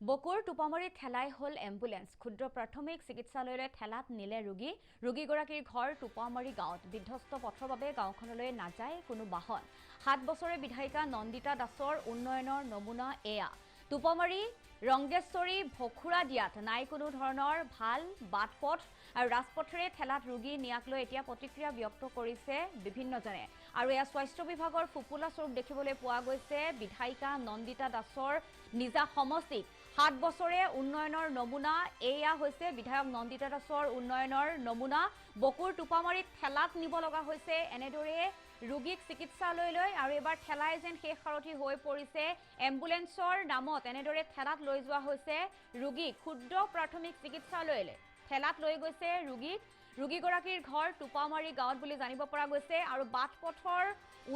বকুৰ টোপামৰিত ঠেলাই হ'ল এম্বুলেন্স। ক্ষুদ্ৰ প্ৰাথমিক চিকিৎসালয়লৈ ঠেলাত নিলে ৰোগী। ৰোগীগৰাকীৰ ঘৰ টোপামাৰী গাঁৱত। বিধ্বস্ত পথৰ বাবে গাঁওখনলৈ নাযায় কোনো বাহন। সাত বছৰে বিধায়িকা নন্দিতা দাসৰ উন্নয়নৰ নমুনা এয়া। টোপামাৰী ৰংগেশ্বৰী ভখুৰা দিয়াত নাই কোনো ধৰণৰ ভাল বাট পথ আৰু ৰাজপথেৰে ঠেলাত ৰোগী নিয়াক লৈ এতিয়া প্ৰতিক্ৰিয়া ব্যক্ত কৰিছে বিভিন্নজনে। আৰু এয়া স্বাস্থ্য বিভাগৰ ফুপুলা স্বৰূপ দেখিবলৈ পোৱা গৈছে। বিধায়িকা নন্দিতা দাসৰ নিজা সমষ্টিত সাত বছৰে উন্নয়নৰ নমুনা। এয়া হৈছে বিধায়ক নন্দিতা দাসৰ উন্নয়নৰ নমুনা। বকুৰ টোপামাৰীত ঠেলাত নিব লগা হৈছে। এনেদৰে ৰোগীক চিকিৎসালয়লৈ আৰু এইবাৰ ঠেলাই যেন শেষ সাৰথি হৈ পৰিছে। এম্বুলেন্সৰ নামত এনেদৰে ঠেলাত লৈ যোৱা হৈছে ৰোগীক ক্ষুদ্ৰ প্ৰাথমিক চিকিৎসালয়লৈ। ঠেলাত লৈ গৈছে ৰোগীক। ৰোগীগৰাকীৰ ঘৰ টোপামাৰী গাঁৱত বুলি জানিব পৰা গৈছে আৰু বাট পথৰ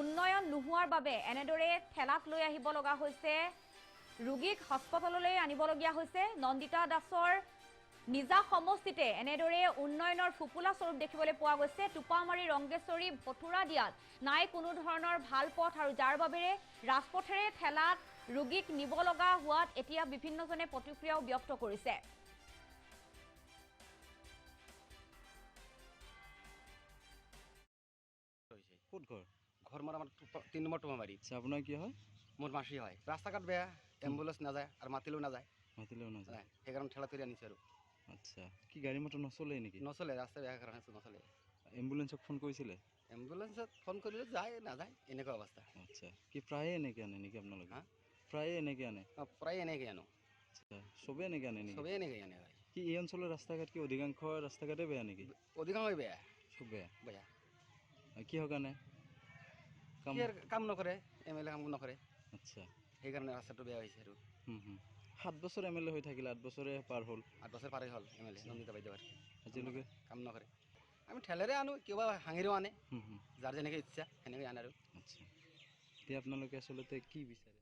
উন্নয়ন নোহোৱাৰ বাবে এনেদৰে ঠেলাত লৈ আহিব লগা হৈছে। ৰোগীক হাস্পতাললৈ আনিবলগীয়া হৈছে। নন্দিতা দাসৰ নিজা সমষ্টিতে এনেদৰে উন্নয়নৰ ফুপুলা স্বৰূপ দেখিবলৈ পোৱা গৈছে। টোপামাৰী ৰংগেশ্বৰী ভঠুৰা দিয়াত নাই কোনো ধৰণৰ ভাল পথ আৰু যাৰ বাবেৰে ৰাজপথেৰে ঠেলাত ৰোগীক নিব লগা হোৱাত এতিয়া বিভিন্নজনে প্ৰতিক্ৰিয়াও ব্যক্ত কৰিছে। ক'ত ঘৰ? ঘৰ মোৰ আমাৰ টোপা- তিন নম্বৰ টোমামাৰী আপোনাৰ কি হয়? মোৰ মাসি হয়। ৰাস্তা ঘাট বেয়া এম্বুলেন্স নাযায় আৰু মাতিলেও নাযায়। মাতিলেও নাযায়। সেইকাৰণে ঠেলা আনিছোঁ আৰু। আচ্ছা কি গাড়ী মটৰ নচলে নেকি? নচলে ৰাস্তা বেয়া কাৰণে নচলে এম্বুলেঞ্চক ফোন কৰিছিলে? এম্বুলেন্সত ফোন কৰিলে যায় নাযায় এনেকুৱা অৱস্থা। আচ্ছা কি প্ৰায়ে এনেকৈ আনে নেকি আপোনালোকে? প্ৰায়ে এনেকৈ আনে? অঁ, প্ৰায় এনেকৈ আনো। আচ্ছা চবেই এনেকৈ আনে নেকি? চবেই এনেকৈ আনে কি এই অঞ্চলৰ ৰাস্তা ঘাট কি অধিকাংশ ৰাস্তা ঘাটে বেয়া নেকি? অধিকাংশই বেয়া। চব বেয়া? বেয়া। কিহৰ কাৰণে? কাম নকৰে এম এল এ কাম নকৰে। আচ্ছা। সেইকাৰণে ৰাস্তাটো বেয়া হৈছে আৰু। সাত বছৰ এম এল এ হৈ থাকিলে আঠ বছৰে পাৰ হ'ল। আঠ বছৰ পাৰে হ'ল এম এল এ নন্দিতা বাইদেউ আজিলৈকে? কাম নকৰে। আমি ঠেলেৰে আনো কিবা হাঙিৰেও আনে। যাৰ যেনেকৈ ইচ্ছা সেনেকৈ আনে আৰু। আচ্ছা। এতিয়া আপোনালোকে আচলতে কি বিচাৰে?